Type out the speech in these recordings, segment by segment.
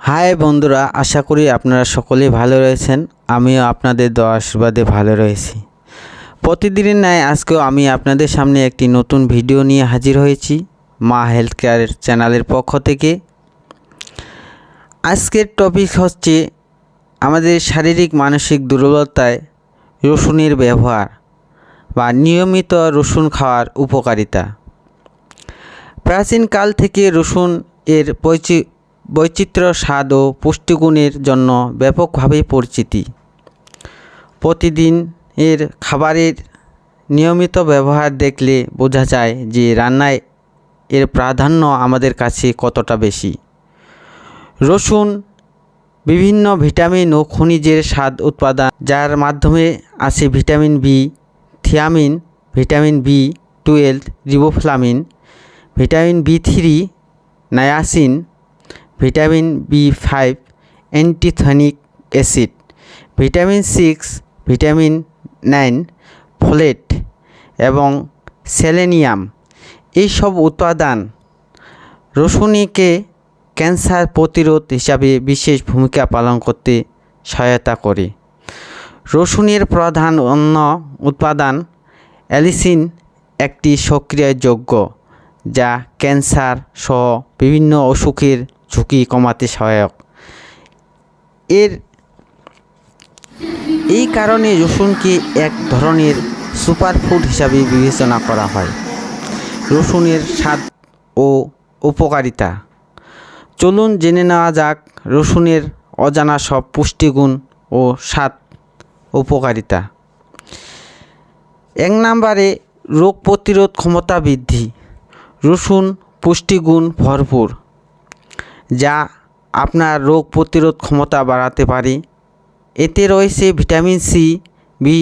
High বন্ধুরা, আশা করি আপনারা সকলেই ভালো রয়েছেন। আমিও আপনাদের দোয়া আশীর্বাদে ভালো রয়েছি। প্রতিদিনের ন্যায় আজকেও আমি আপনাদের সামনে একটি নতুন ভিডিও নিয়ে হাজির হয়েছি মা হেলথ কেয়ার চ্যানেলের পক্ষ থেকে। আজকের টপিক হচ্ছে আমাদের শারীরিক মানসিক দুর্বলতায় রসুনের ব্যবহার বা নিয়মিত রসুন খাওয়ার উপকারিতা। প্রাচীনকাল থেকে রসুন এর বৈচিত্র্য, স্বাদ ও পুষ্টিগুণের জন্য ব্যাপকভাবে পরিচিতি। প্রতিদিন এর খাবারের নিয়মিত ব্যবহার দেখলে বোঝা যায় যে রান্নায় এর প্রাধান্য আমাদের কাছে কতটা বেশি। রসুন, বিভিন্ন ভিটামিন ও খনিজের স্বাদ উৎপাদন, যার মাধ্যমে আছে vitamin B, thiamine, vitamin B twelve, riboflavin, vitamin B three, niacin vitamin B five pantothenic acid, vitamin six, vitamin nine, folate এবং সেলেনিয়াম। এইসব উৎপাদান রসুনিকে ক্যান্সার প্রতিরোধ হিসাবে বিশেষ ভূমিকা পালন করতে সহায়তা করে। রসুনের প্রধান অন্য উৎপাদান অ্যালিসিন একটি সক্রিয় যোগ্য যা ক্যান্সার সহ বিভিন্ন অসুখের ঝুঁকি কমাতে সহায়ক। এর, এই কারণে রসুনকে এক ধরনের সুপারফুড হিসাবে বিবেচনা করা হয়। রসুনের স্বাদ ও উপকারিতা। চলুন জেনে নেওয়া যাক রসুনের অজানা সব পুষ্টিগুণ ও স্বাদ উপকারিতা। এক নম্বরে, রোগ প্রতিরোধ ক্ষমতা বৃদ্ধি। রসুন পুষ্টিগুণ ভরপুর। যা আপনার রোগ প্রতিরোধ ক্ষমতা বাড়াতে পারে। এতে রয়েছে vitamin C, B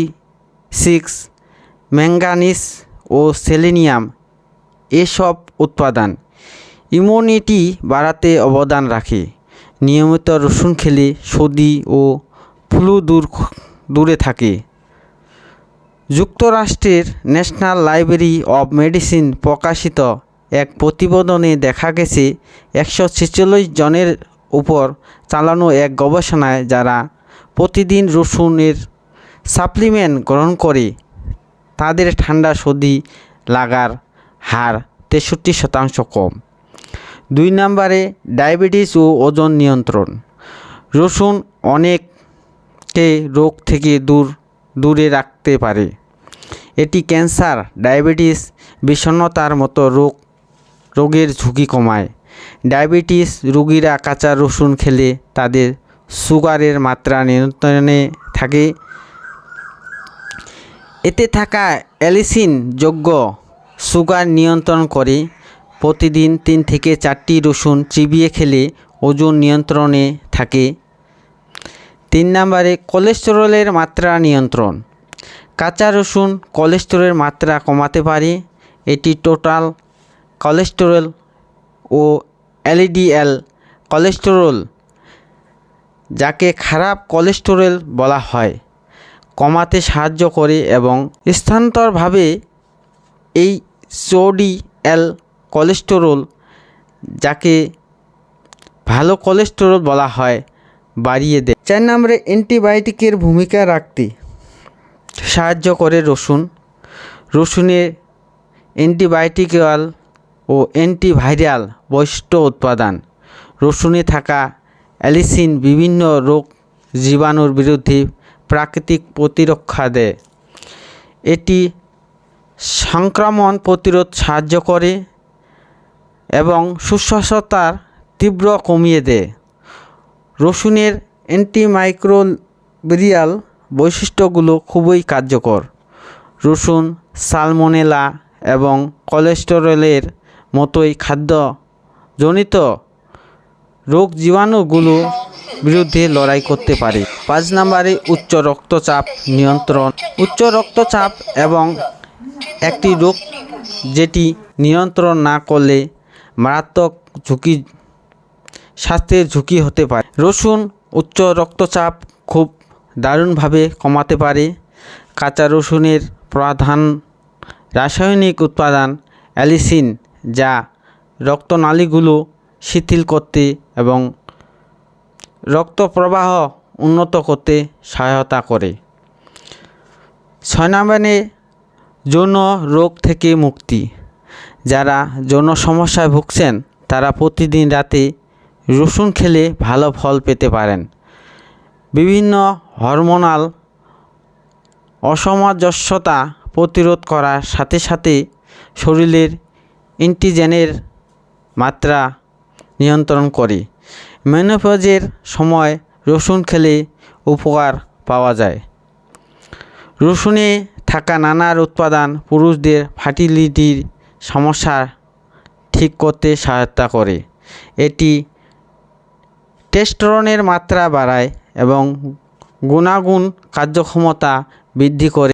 six manganese ও সেলেনিয়াম এসব উৎপাদন। ইমিউনিটি বাড়াতে অবদান রাখে। নিয়মিত রসুন খেলে সর্দি ও ফ্লু দূর দূরে থাকে। যুক্তরাষ্ট্রের ন্যাশনাল লাইব্রেরি অব মেডিসিন প্রকাশিত এক প্রতিবেদনে দেখা গেছে একশো ছেচল্লিশ জনের উপর চালানো এক গবেষণায় যারা প্রতিদিন রসুনের সাপ্লিমেন্ট গ্রহণ করে, তাদের ঠান্ডা সর্দি লাগার হার তেষট্টি শতাংশ কম। দুই নম্বরে ডায়াবেটিস ও ওজন নিয়ন্ত্রণ। রসুন অনেককে রোগ থেকে দূর, দূরে রাখতে পারে। এটি ক্যান্সার, ডায়াবেটিস, বিষণ্ণতার মতো রোগ রোগের ঝুঁকি কমায়। ডায়াবেটিস রোগীরা কাঁচা রসুন খেলে তাদের সুগারের মাত্রা নিয়ন্ত্রণে থাকে। এতে থাকা অ্যালিসিন যোগ্য সুগার নিয়ন্ত্রণ করে। প্রতিদিন তিন থেকে চারটি রসুন চিবিয়ে খেলে ওজন নিয়ন্ত্রণে থাকে। তিন নম্বরে কোলেস্টেরলের মাত্রা নিয়ন্ত্রণ। কাঁচা রসুন কোলেস্টেরলের মাত্রা কমাতে পারে। এটি টোটাল কোলেস্টেরল ও এলডিএল কোলেস্টেরল যাকে খারাপ কোলেস্টেরল বলা হয়, কমাতে সাহায্য করে এবং স্থানান্তরভাবে এই সোডিএল কোলেস্টেরল যাকে ভালো কোলেস্টেরল বলা হয়, বাড়িয়ে দেয়। চার নম্বরে অ্যান্টিবায়োটিকের ভূমিকা রাখতে সাহায্য করে রসুন। রসুনের অ্যান্টিবায়োটিক্যাল ও অ্যান্টিভাইরাল বৈশিষ্ট্য উৎপাদন। রসুনে থাকা অ্যালিসিন বিভিন্ন রোগ জীবাণুর বিরুদ্ধে প্রাকৃতিক প্রতিরক্ষা দেয়। এটি সংক্রমণ প্রতিরোধ সাহায্য করে এবং সুস্বাস্থ্যতার তীব্র কমিয়ে দেয়। রসুনের অ্যান্টিমাইক্রোবিরিয়াল বৈশিষ্ট্যগুলো খুবই কার্যকর। রসুন, সালমোনেলা এবং কোলেস্টেরলের মতোই খাদ্যজনিত রোগ জীবাণুগুলো বিরুদ্ধে লড়াই করতে পারে। পাঁচ নম্বরে উচ্চ রক্তচাপ নিয়ন্ত্রণ। উচ্চ রক্তচাপ এবং একটি রোগ যেটি নিয়ন্ত্রণ না করলে মারাত্মক ঝুঁকি, স্বাস্থ্যের ঝুঁকি হতে পারে। রসুন উচ্চ রক্তচাপ খুব দারুণভাবে কমাতে পারে। কাঁচা রসুনের প্রধান রাসায়নিক উৎপাদন অ্যালিসিন। যা রক্তনালীগুলো শিথিল করতে এবং রক্ত প্রবাহ উন্নত করতে সহায়তা করে। ছয় যৌন রোগ থেকে মুক্তি। যারা যৌন সমস্যায় ভুগছেন, তারা প্রতিদিন রাতে রসুন খেলে ভালো ফল পেতে পারেন। বিভিন্ন হরমোনাল অসামঞ্জস্যতা প্রতিরোধ করার সাথে সাথে শরীরের অ্যান্টিজেনের মাত্রা নিয়ন্ত্রণ করে। মেনোপজের সময় রসুন খেলে উপকার পাওয়া যায়। রসুনে থাকা নানার উৎপাদন পুরুষদের ফার্টিলিটির সমস্যা ঠিক করতে সহায়তা করে। এটি টেস্টোস্টেরনের মাত্রা বাড়ায় এবং গুণাগুণ কার্যক্ষমতা বৃদ্ধি করে।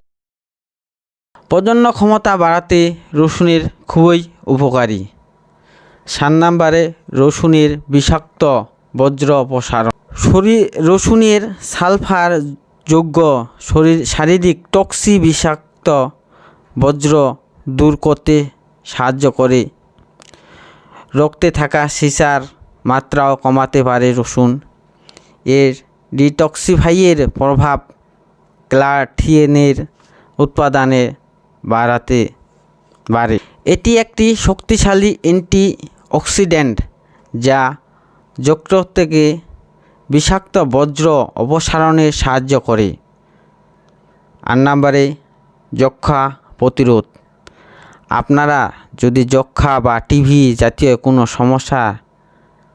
প্রজনন ক্ষমতা বাড়াতে রসুনের খুবই উপকারী। সাত নাম্বারে রসুনের বিষাক্ত বজ্র অপসারণ। শরীর রসুনের সালফার যোগ্য শরীর, শারীরিক টক্সি বিষাক্ত বজ্র দূর করতে সাহায্য করে। রক্তে থাকা সিসার মাত্রাও কমাতে পারে রসুন। এর ডিটক্সিফাইয়ের প্রভাব ক্লাথিয়েনের উৎপাদনে বাড়াতে বাড়ে। এটি একটি শক্তিশালী অ্যান্টি অক্সিডেন্ট যা যকৃত থেকে বিষাক্ত বজ্র অপসারণে সাহায্য করে। আট নম্বরে যক্ষা প্রতিরোধ। আপনারা যদি যক্ষা বা টিভি জাতীয় কোনো সমস্যা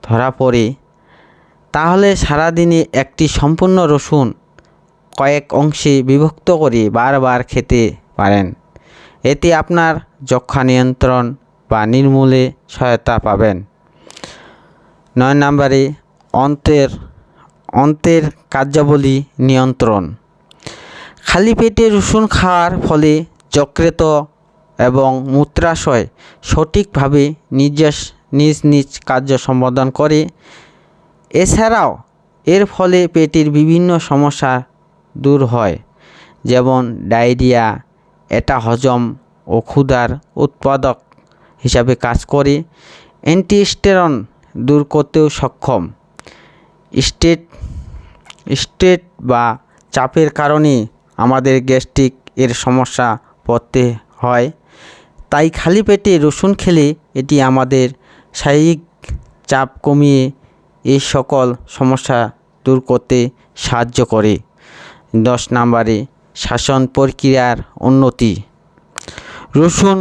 ধরা পড়ে, তাহলে সারাদিনে একটি সম্পূর্ণ রসুন কয়েক অংশে বিভক্ত করে বারবার খেতে পারেন। এতে আপনার যক্ষা নিয়ন্ত্রণ বা নির্মূলে সহায়তা পাবেন। নয় নম্বরে, অন্তের অন্তের কার্যাবলী নিয়ন্ত্রণ। খালি পেটে রসুন খাওয়ার ফলে যকৃত এবং মূত্রাশয় সঠিকভাবে নিজের নিজ নিজ কার্য সম্পাদন করে। এছাড়াও, এর ফলে পেটের বিভিন্ন সমস্যা দূর হয়, যেমন ডায়রিয়া এটা হজম ও ক্ষুধার উৎপাদক হিসাবে কাজ করে। অ্যান্টিস্টেরন দূর করতেও সক্ষম। স্টেট স্টেট বা চাপের কারণে আমাদের গ্যাস্ট্রিক এর সমস্যা পড়তে হয়। তাই খালি পেটে রসুন খেলে এটি আমাদের শারীরিক চাপ কমিয়ে এই সকল সমস্যা দূর করতে সাহায্য করে। দশ নম্বরে শাসন প্রক্রিয়ার উন্নতি। রসুন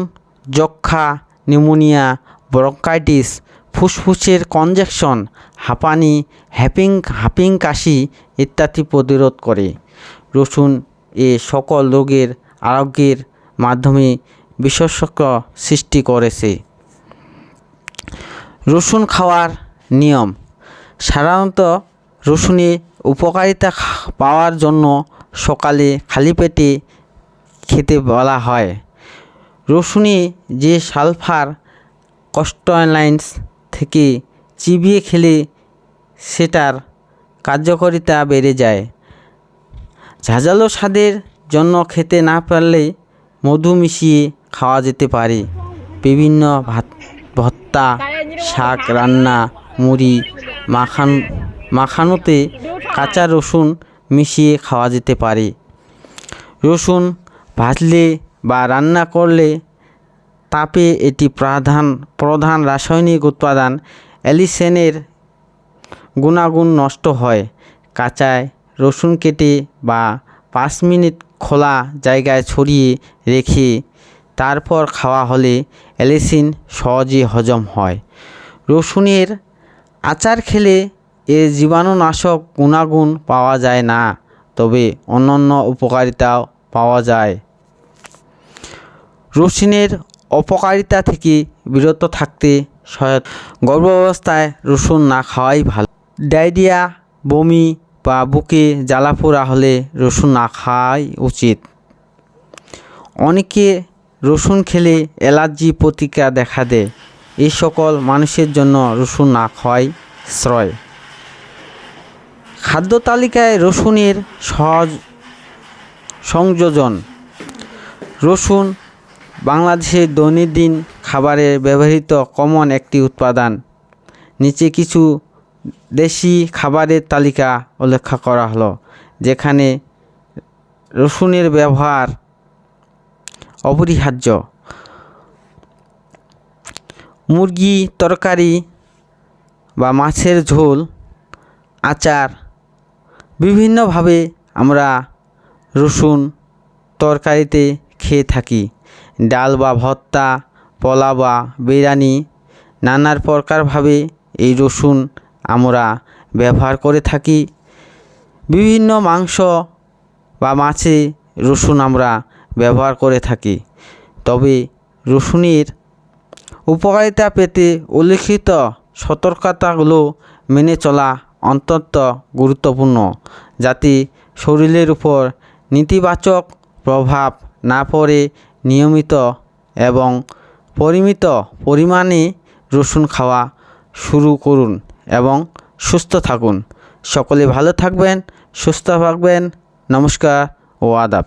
যক্ষা নিউমোনিয়া, ব্রঙ্কাইটিস, ফুসফুসের কনজেকশন, হাঁপানি, হ্যাপিং, হাঁপিং কাশি ইত্যাদি প্রতিরোধ করে। রসুন এ সকল রোগের আরোগ্যের মাধ্যমে বিশেষজ্ঞ সৃষ্টি করেছে। রসুন খাওয়ার নিয়ম। সাধারণত রসুনে উপকারিতা পাওয়ার জন্য সকালে খালি পেটে খেতে বলা হয়। রসুনে যে সালফার কস্টলাইন্স থেকে চিবিয়ে খেলে সেটার কার্যকারিতা বেড়ে যায়। ঝাঁঝালো স্বাদের জন্য খেতে না পারলে মধু মিশিয়ে খাওয়া যেতে পারে। বিভিন্ন ভাত ভত্তা শাক, রান্না, মুড়ি, মাখান, মাখানোতে কাঁচা রসুন মিশিয়ে খাওয়া যেতে পারে। রসুন ভাজলে বা রান্না করলে তাপে এটি প্রধান প্রধান রাসায়নিক উৎপাদন। অ্যালিসেনের গুণাগুণ নষ্ট হয়। কাঁচায় রসুন কেটে বা পাঁচ মিনিট খোলা জায়গায় ছড়িয়ে রেখে তারপর খাওয়া হলে অ্যালিসিন সহজে হজম হয়। রসুনের আচার খেলে এর জীবাণুনাশক গুণাগুণ পাওয়া যায় না, তবে অন্যান্য উপকারিতাও পাওয়া যায়। রসুনের অপকারিতা থেকে বিরত থাকতে সহায়তা গর্ভাবস্থায় রসুন না খাওয়াই ভালো। ডায়রিয়া, বমি বা বুকে জ্বালাপোড়া হলে রসুন না খাওয়াই উচিত। অনেকে রসুন খেলে অ্যালার্জি প্রতিক্রিয়া দেখা দেয়। এই সকল মানুষের জন্য রসুন না খাওয়াই শ্রয়। খাদ্য তালিকায় রসুনের সহজ সংযোজন। রসুন বাংলাদেশের দৈনন্দিন খাবারে ব্যবহৃত কমন একটি উৎপাদান। নিচে কিছু দেশি খাবারের তালিকা উল্লেখ করা হলো, যেখানে রসুনের ব্যবহার অপরিহার্য। মুরগি তরকারি বা মাছের ঝোল, আচার বিভিন্নভাবে আমরা রসুন তরকারিতে খেয়ে থাকি। ডাল বা ভর্তা পোলা বা বিরিয়ানি, নানার প্রকারভাবে এই রসুন আমরা ব্যবহার করে থাকি। বিভিন্ন মাংস বা মাছে রসুন আমরা ব্যবহার করে থাকি। তবে রসুনের উপকারিতা পেতে উল্লিখিত সতর্কতাগুলো মেনে চলা অত্যন্ত গুরুত্বপূর্ণ। যাতে শরীরের উপর নেতিবাচক প্রভাব না পড়ে নিয়মিত এবং পরিমিত পরিমাণে রসুন খাওয়া শুরু করুন এবং সুস্থ থাকুন। সকলে ভালো থাকবেন, সুস্থ থাকবেন। নমস্কার ও আদাব।